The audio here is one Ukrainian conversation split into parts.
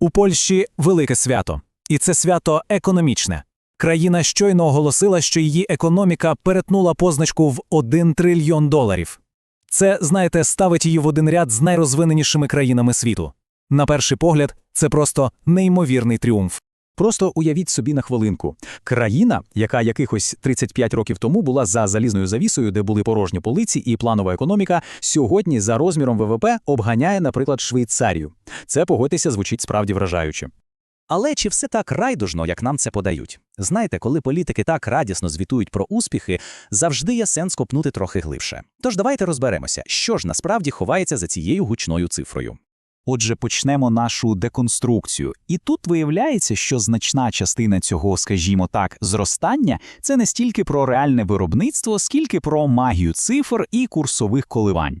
У Польщі велике свято, і це свято економічне. Країна щойно оголосила, що її економіка перетнула позначку в 1 трильйон доларів. Це, знаєте, ставить її в один ряд з найрозвиненішими країнами світу. На перший погляд, це просто неймовірний тріумф. Просто уявіть собі на хвилинку. Країна, яка якихось 35 років тому була за залізною завісою, де були порожні полиці і планова економіка, сьогодні за розміром ВВП обганяє, наприклад, Швейцарію. Це, погодьтеся, звучить справді вражаюче. Але чи все так райдужно, як нам це подають? Знаєте, коли політики так радісно звітують про успіхи, завжди є сенс копнути трохи глибше. Тож давайте розберемося, що ж насправді ховається за цією гучною цифрою. Отже, почнемо нашу деконструкцію. І тут виявляється, що значна частина цього, скажімо так, зростання це не стільки про реальне виробництво, скільки про магію цифр і курсових коливань.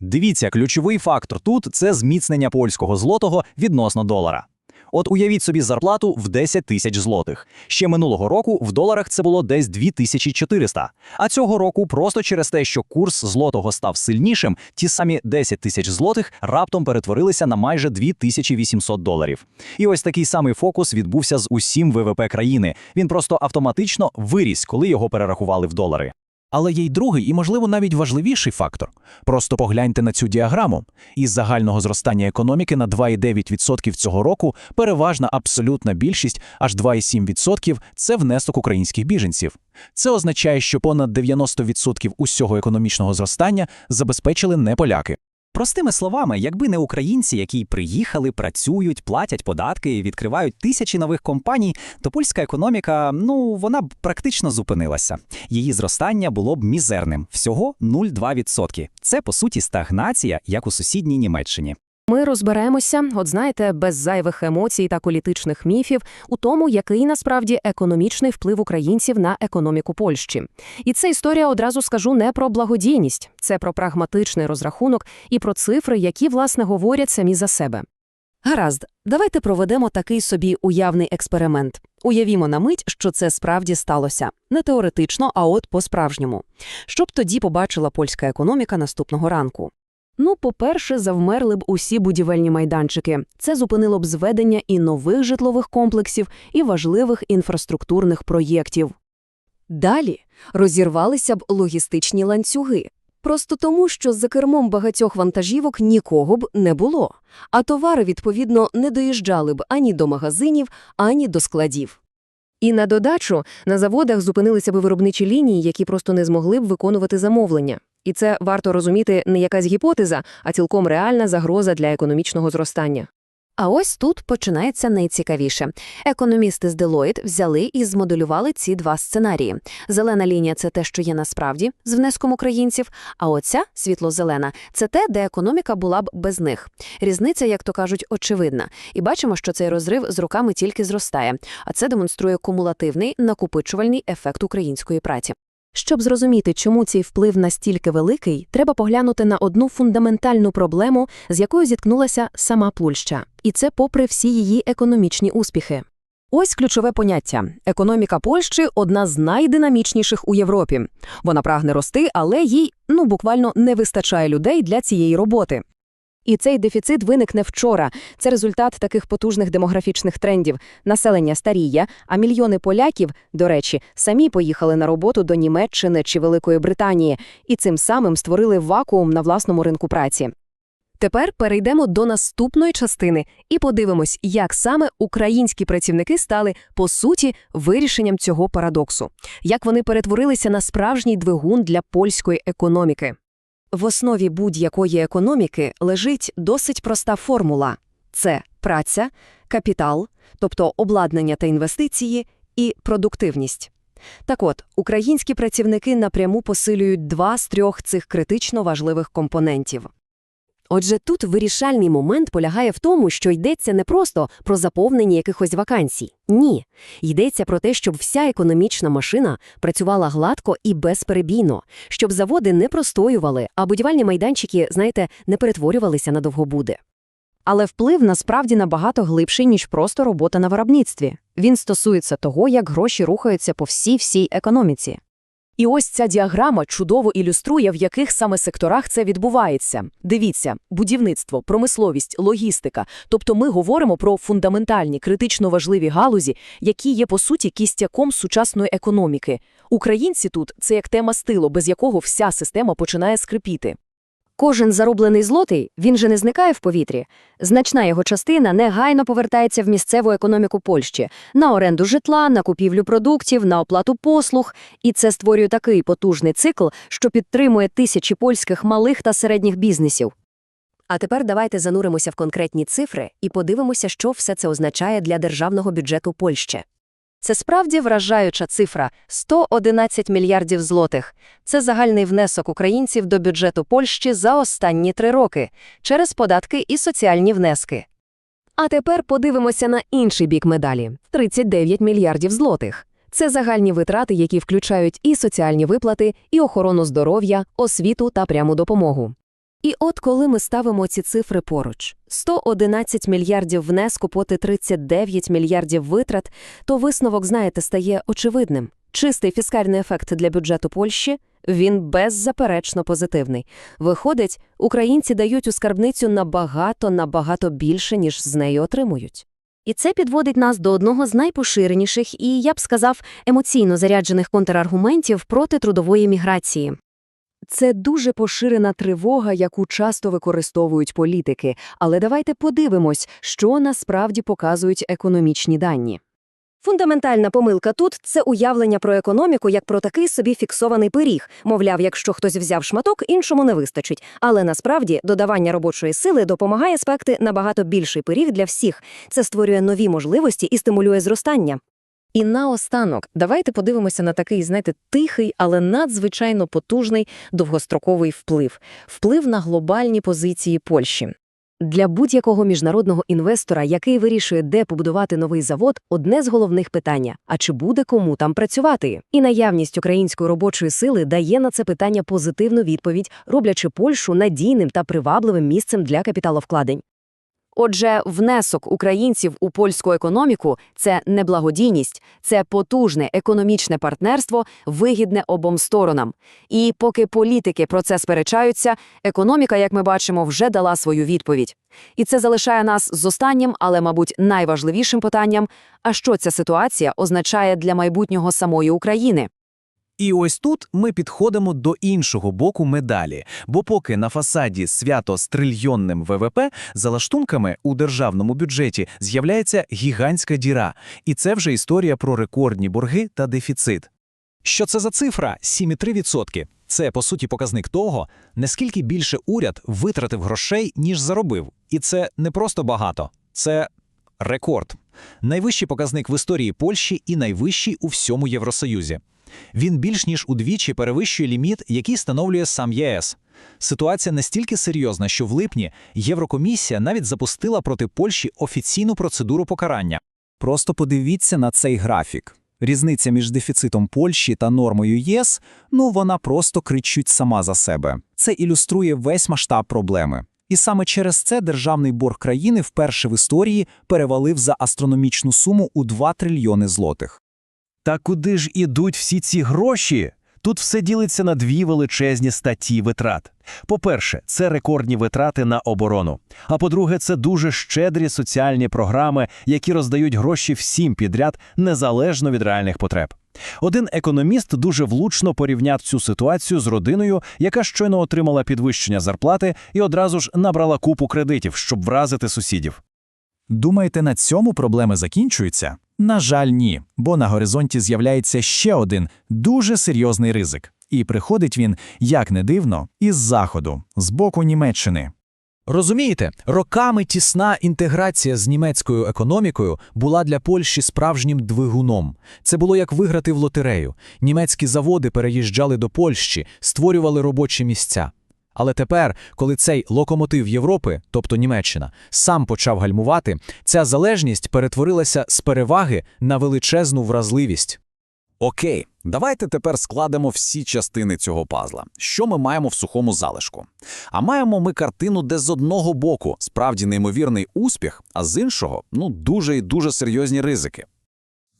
Дивіться, ключовий фактор тут це зміцнення польського злотого відносно долара. От уявіть собі зарплату в 10 тисяч злотих. Ще минулого року в доларах це було десь 2400. А цього року просто через те, що курс злотого став сильнішим, ті самі 10 тисяч злотих раптом перетворилися на майже 2800 доларів. І ось такий самий фокус відбувся з усім ВВП країни. Він просто автоматично виріс, коли його перерахували в долари. Але є й другий і, можливо, навіть важливіший фактор. Просто погляньте на цю діаграму. Із загального зростання економіки на 2,9% цього року переважна абсолютна більшість, аж 2,7% – це внесок українських біженців. Це означає, що понад 90% усього економічного зростання забезпечили не поляки. Простими словами, якби не українці, які приїхали, працюють, платять податки, відкривають тисячі нових компаній, то польська економіка, ну вона б практично зупинилася. Її зростання було б мізерним, всього 0,2%. Це по суті стагнація, як у сусідній Німеччині. Ми розберемося, от знаєте, без зайвих емоцій та політичних міфів у тому, який насправді економічний вплив українців на економіку Польщі. І це історія одразу скажу не про благодійність, це про прагматичний розрахунок і про цифри, які власне говорять самі за себе. Гаразд, давайте проведемо такий собі уявний експеримент. Уявімо на мить, що це справді сталося. Не теоретично, а от по-справжньому. Що б тоді побачила польська економіка наступного ранку? Ну, по-перше, завмерли б усі будівельні майданчики. Це зупинило б зведення і нових житлових комплексів, і важливих інфраструктурних проєктів. Далі розірвалися б логістичні ланцюги. Просто тому, що за кермом багатьох вантажівок нікого б не було, а товари, відповідно, не доїжджали б ані до магазинів, ані до складів. І на додачу на заводах зупинилися б виробничі лінії, які просто не змогли б виконувати замовлення. І це варто розуміти не якась гіпотеза, а цілком реальна загроза для економічного зростання. А ось тут починається найцікавіше. Економісти з Deloitte взяли і змоделювали ці два сценарії. Зелена лінія це те, що є насправді з внеском українців, а оця світло-зелена це те, де економіка була б без них. Різниця, як то кажуть, очевидна. І бачимо, що цей розрив з роками тільки зростає, а це демонструє кумулативний накопичувальний ефект української праці. Щоб зрозуміти, чому цей вплив настільки великий, треба поглянути на одну фундаментальну проблему, з якою зіткнулася сама Польща. І це попри всі її економічні успіхи. Ось ключове поняття. Економіка Польщі – одна з найдинамічніших у Європі. Вона прагне рости, але їй, ну, буквально не вистачає людей для цієї роботи. І цей дефіцит виникне вчора. Це результат таких потужних демографічних трендів. Населення старіє, а мільйони поляків, до речі, самі поїхали на роботу до Німеччини чи Великої Британії і цим самим створили вакуум на власному ринку праці. Тепер перейдемо до наступної частини і подивимось, як саме українські працівники стали, по суті, вирішенням цього парадоксу, як вони перетворилися на справжній двигун для польської економіки. В основі будь-якої економіки лежить досить проста формула – це праця, капітал, тобто обладнання та інвестиції, і продуктивність. Так от, українські працівники напряму посилюють два з трьох цих критично важливих компонентів. Отже, тут вирішальний момент полягає в тому, що йдеться не просто про заповнення якихось вакансій. Ні. Йдеться про те, щоб вся економічна машина працювала гладко і безперебійно, щоб заводи не простоювали, а будівельні майданчики, знаєте, не перетворювалися на довгобуди. Але вплив насправді набагато глибший, ніж просто робота на виробництві. Він стосується того, як гроші рухаються по всій всій економіці. І ось ця діаграма чудово ілюструє, в яких саме секторах це відбувається. Дивіться, будівництво, промисловість, логістика. Тобто ми говоримо про фундаментальні, критично важливі галузі, які є, по суті, кістяком сучасної економіки. Українці тут – це як тема стилу, без якого вся система починає скрипіти. Кожен зароблений злотий, він же не зникає в повітрі. Значна його частина негайно повертається в місцеву економіку Польщі на оренду житла, на купівлю продуктів, на оплату послуг. І це створює такий потужний цикл, що підтримує тисячі польських малих та середніх бізнесів. А тепер давайте зануримося в конкретні цифри і подивимося, що все це означає для державного бюджету Польщі. Це справді вражаюча цифра – 111 мільярдів злотих. Це загальний внесок українців до бюджету Польщі за останні три роки через податки і соціальні внески. А тепер подивимося на інший бік медалі – 39 мільярдів злотих. Це загальні витрати, які включають і соціальні виплати, і охорону здоров'я, освіту та пряму допомогу. І от коли ми ставимо ці цифри поруч – 111 мільярдів внеску проти 39 мільярдів витрат, то висновок, знаєте, стає очевидним. Чистий фіскальний ефект для бюджету Польщі – він беззаперечно позитивний. Виходить, українці дають у скарбницю набагато-набагато більше, ніж з нею отримують. І це підводить нас до одного з найпоширеніших і, я б сказав, емоційно заряджених контраргументів проти трудової міграції. Це дуже поширена тривога, яку часто використовують політики, але давайте подивимось, що насправді показують економічні дані. Фундаментальна помилка тут – це уявлення про економіку як про такий собі фіксований пиріг. Мовляв, якщо хтось взяв шматок, іншому не вистачить. Але насправді додавання робочої сили допомагає спекти набагато більший пиріг для всіх. Це створює нові можливості і стимулює зростання. І наостанок, давайте подивимося на такий, знаєте, тихий, але надзвичайно потужний довгостроковий вплив. Вплив на глобальні позиції Польщі. Для будь-якого міжнародного інвестора, який вирішує, де побудувати новий завод, одне з головних питання – а чи буде кому там працювати? І наявність української робочої сили дає на це питання позитивну відповідь, роблячи Польщу надійним та привабливим місцем для капіталовкладень. Отже, внесок українців у польську економіку – це не благодійність, це потужне економічне партнерство, вигідне обом сторонам. І поки політики про це сперечаються, економіка, як ми бачимо, вже дала свою відповідь. І це залишає нас з останнім, але, мабуть, найважливішим питанням – а що ця ситуація означає для майбутнього самої України? І ось тут ми підходимо до іншого боку медалі, бо поки на фасаді свято з трильйонним ВВП, за лаштунками у державному бюджеті з'являється гігантська діра, і це вже історія про рекордні борги та дефіцит. Що це за цифра? 7,3%. Це, по суті, показник того, наскільки більше уряд витратив грошей, ніж заробив. І це не просто багато, це рекорд. Найвищий показник в історії Польщі і найвищий у всьому Євросоюзі. Він більш ніж удвічі перевищує ліміт, який встановлює сам ЄС. Ситуація настільки серйозна, що в липні Єврокомісія навіть запустила проти Польщі офіційну процедуру покарання. Просто подивіться на цей графік. Різниця між дефіцитом Польщі та нормою ЄС, ну вона просто кричить сама за себе. Це ілюструє весь масштаб проблеми. І саме через це державний борг країни вперше в історії перевалив за астрономічну суму у 2 трильйони злотих. Та куди ж ідуть всі ці гроші? Тут все ділиться на дві величезні статті витрат. По-перше, це рекордні витрати на оборону. А по-друге, це дуже щедрі соціальні програми, які роздають гроші всім підряд, незалежно від реальних потреб. Один економіст дуже влучно порівняв цю ситуацію з родиною, яка щойно отримала підвищення зарплати і одразу ж набрала купу кредитів, щоб вразити сусідів. Думаєте, на цьому проблеми закінчуються? На жаль, ні, бо на горизонті з'являється ще один дуже серйозний ризик. І приходить він, як не дивно, із заходу, з боку Німеччини. Розумієте, роками тісна інтеграція з німецькою економікою була для Польщі справжнім двигуном. Це було як виграти в лотерею. Німецькі заводи переїжджали до Польщі, створювали робочі місця. Але тепер, коли цей локомотив Європи, тобто Німеччина, сам почав гальмувати, ця залежність перетворилася з переваги на величезну вразливість. Окей, давайте тепер складемо всі частини цього пазла. Що ми маємо в сухому залишку? А маємо ми картину, де з одного боку справді неймовірний успіх, а з іншого ну дуже і дуже серйозні ризики.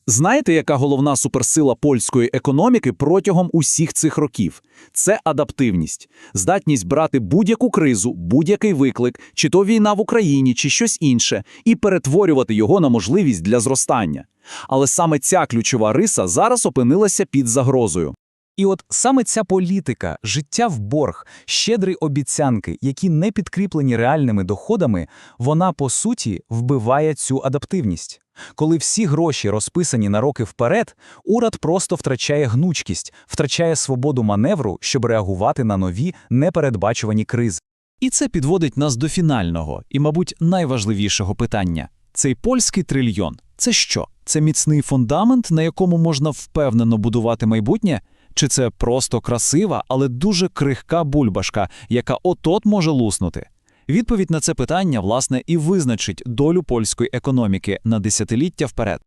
Знаєте, яка головна суперсила польської економіки протягом усіх цих років? Це адаптивність, здатність брати будь-яку кризу, будь-який виклик, чи то війна в Україні, чи щось інше, і перетворювати його на можливість для зростання. Але саме ця ключова риса зараз опинилася під загрозою. І от саме ця політика, життя в борг, щедрі обіцянки, які не підкріплені реальними доходами, вона, по суті, вбиває цю адаптивність. Коли всі гроші розписані на роки вперед, уряд просто втрачає гнучкість, втрачає свободу маневру, щоб реагувати на нові непередбачувані кризи. І це підводить нас до фінального і, мабуть, найважливішого питання. Цей польський трильйон – це що? Це міцний фундамент, на якому можна впевнено будувати майбутнє? Чи це просто красива, але дуже крихка бульбашка, яка от-от може луснути? Відповідь на це питання, власне, і визначить долю польської економіки на десятиліття вперед.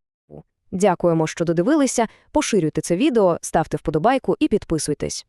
Дякуємо, що додивилися. Поширюйте це відео, ставте вподобайку і підписуйтесь.